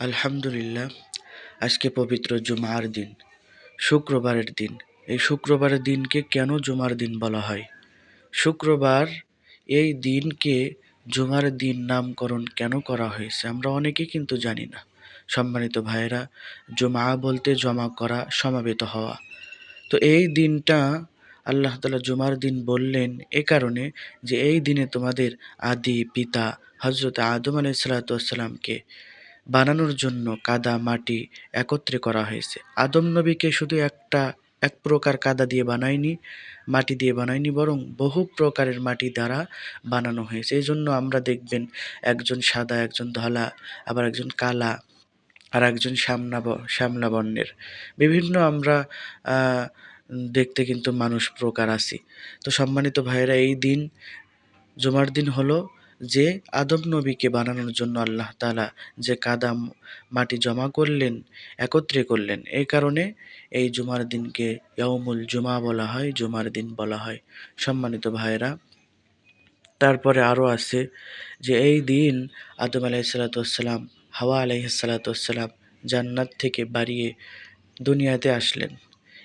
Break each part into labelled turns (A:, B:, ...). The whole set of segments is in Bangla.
A: আলহামদুলিল্লাহ, আজকে পবিত্র জুমার দিন, শুক্রবারের দিন। এই শুক্রবারের দিনকে কেন জুমার দিন বলা হয়? শুক্রবার এই দিনকে জুমার দিন নামকরণ কেন করা হয়েছে? আমরা অনেকেই কিন্তু জানি না। সম্মানিত ভাইয়েরা, জমা বলতে জমা করা, সমাবেত হওয়া। তো এই দিনটা আল্লাহ তালা জুমার দিন বললেন এ কারণে যে এই দিনে তোমাদের আদি পিতা হজরত আদম আলাইসালাতামকে বানানোর জন্য কাদা মাটি একত্রে করা হয়েছে। আদম নবীকে শুধু একটা, এক প্রকার কাদা দিয়ে বানায়নি, মাটি দিয়ে বানায়নি, বরং বহু প্রকারের মাটি দ্বারা বানানো হয়েছে। এই জন্য আমরা দেখবেন একজন সাদা, একজন ধলা, আবার একজন কালা, আর একজন শ্যামনা ব- শ্যামলা বর্ণের। বিভিন্ন আমরা দেখতে কিন্তু মানুষ প্রকার আছি। তো সম্মানিত ভাইয়েরা, এই দিন, জুমার দিন হলো যে আদম নবীকে বানানোর জন্য আল্লাহ তালা যে কাদা মাটি জমা করলেন, একত্রে করলেন। এই কারণে এই জুমার দিনকে ইয়াউমুল জুমা বলা হয়, জুমার দিন বলা হয়। সম্মানিত ভাইয়েরা, তারপরে আরও আছে যে এই দিন আদম আলাইসালাতাম হাওয়া আলাইসালাতাম জান্নাত থেকে বাড়িয়ে দুনিয়াতে আসলেন।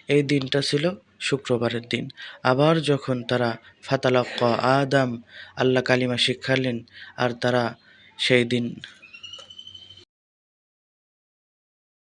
A: এই দিনটা ছিল শুক্রবারের দিন। আবার যখন তারা ফাতালাক্ক আদাম আল্লাহ কালিমা শিক্ষালেন আর তারা সেই দিন